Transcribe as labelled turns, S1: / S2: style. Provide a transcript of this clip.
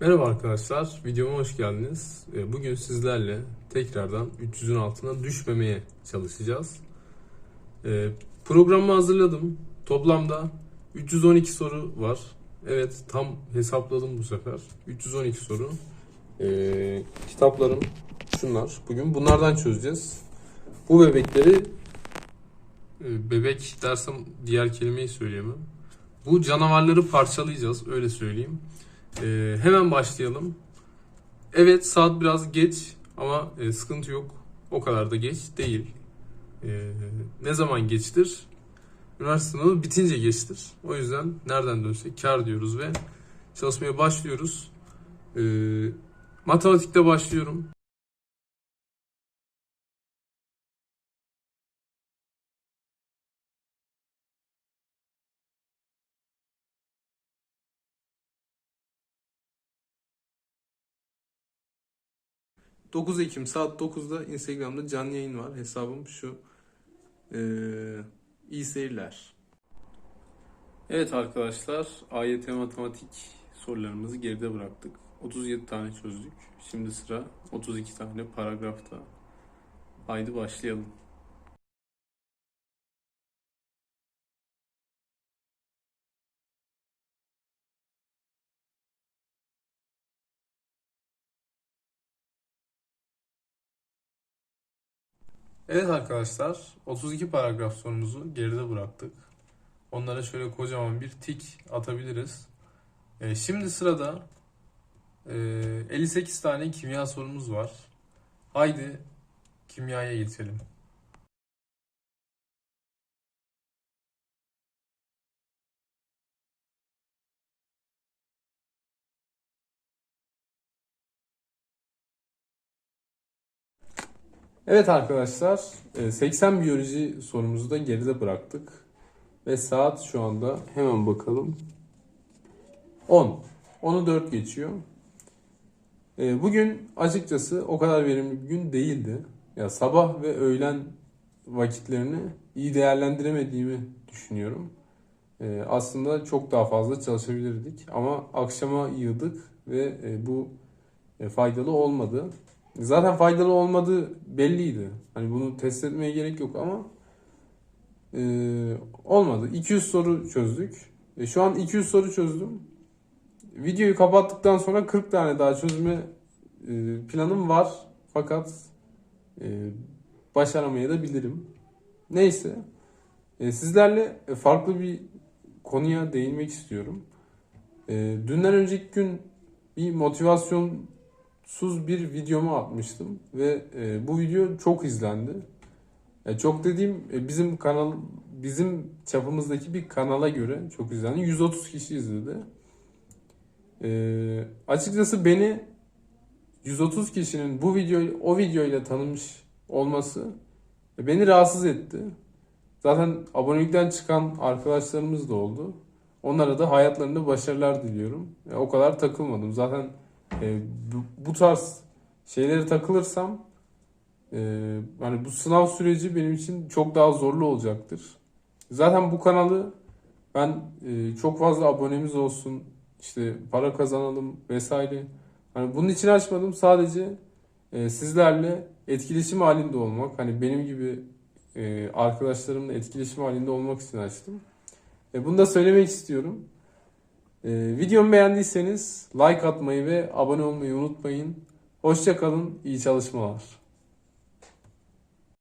S1: Merhaba arkadaşlar, videoma hoş geldiniz. Ee, Bugün sizlerle tekrardan 300'ün altına düşmemeye çalışacağız. Ee, Programımı hazırladım. Toplamda 312 soru var. Evet, tam hesapladım bu sefer. 312 soru. Ee, kitaplarım şunlar. Bugün bunlardan çözeceğiz. Bu bebekleri e, bebek dersem diğer kelimeyi söyleyemem. Bu canavarları parçalayacağız, öyle söyleyeyim. Ee, hemen başlayalım. Evet saat biraz geç ama e, sıkıntı yok. O kadar da geç değil. Ee, ne zaman geçtir? Üniversite sınavı bitince geçtir. O yüzden nereden dönsek kar diyoruz ve çalışmaya başlıyoruz. Ee, matematikte başlıyorum. ...9 Ekim saat 9'da Instagram'da canlı yayın var. Hesabım şu. Ee, iyi seyirler. Evet arkadaşlar, AYT matematik sorularımızı geride bıraktık. 37 tane çözdük. Şimdi sıra 32 tane paragrafta. Haydi başlayalım. Evet arkadaşlar, 32 paragraf sorumuzu geride bıraktık. Onlara şöyle kocaman bir tik atabiliriz. Ee, şimdi sırada e, 58 tane kimya sorumuz var. Haydi kimyaya geçelim. Evet arkadaşlar, e, 80 biyoloji sorumuzu da geride bıraktık. Ve saat şu anda hemen bakalım. 10. 10'u 4 geçiyor. E, Bugün açıkçası o kadar verimli bir gün değildi. Ya sabah ve öğlen vakitlerini iyi değerlendiremediğimi düşünüyorum. E, Aslında çok daha fazla çalışabilirdik ama akşama yığdık ve e, bu e, faydalı olmadı. Zaten faydalı olmadığı belliydi. Hani bunu test etmeye gerek yok ama e, olmadı. 200 soru çözdük. E, şu an 200 soru çözdüm. Videoyu kapattıktan sonra 40 tane daha çözme e, planım var. Fakat e, başaramaya da bilirim. Neyse. E, sizlerle farklı bir konuya değinmek istiyorum. E, dünden önceki gün bir motivasyonsuz bir videomu atmıştım ve e, bu video çok izlendi. E, çok dediğim e, bizim kanal bizim çapımızdaki bir kanala göre çok izlendi. 130 kişi izledi. E, açıkçası beni 130 kişinin bu videoyu o videoyla tanımış olması e, beni rahatsız etti. Zaten abonelikten çıkan arkadaşlarımız da oldu. Onlara da hayatlarında başarılar diliyorum. E, o kadar takılmadım. Zaten e, bu, bu tarz şeylere takılırsam e, yani bu sınav süreci benim için çok daha zorlu olacaktır. Zaten bu kanalı ben e, çok fazla abonemiz olsun, işte para kazanalım vesaire. Hani bunun için açmadım. Sadece e, sizlerle etkileşim halinde olmak. Hani benim gibi e, arkadaşlarımla etkileşim halinde olmak için açtım. E, bunu da söylemek istiyorum. E, videomu beğendiyseniz like atmayı ve abone olmayı unutmayın. Hoşça kalın, iyi çalışmalar.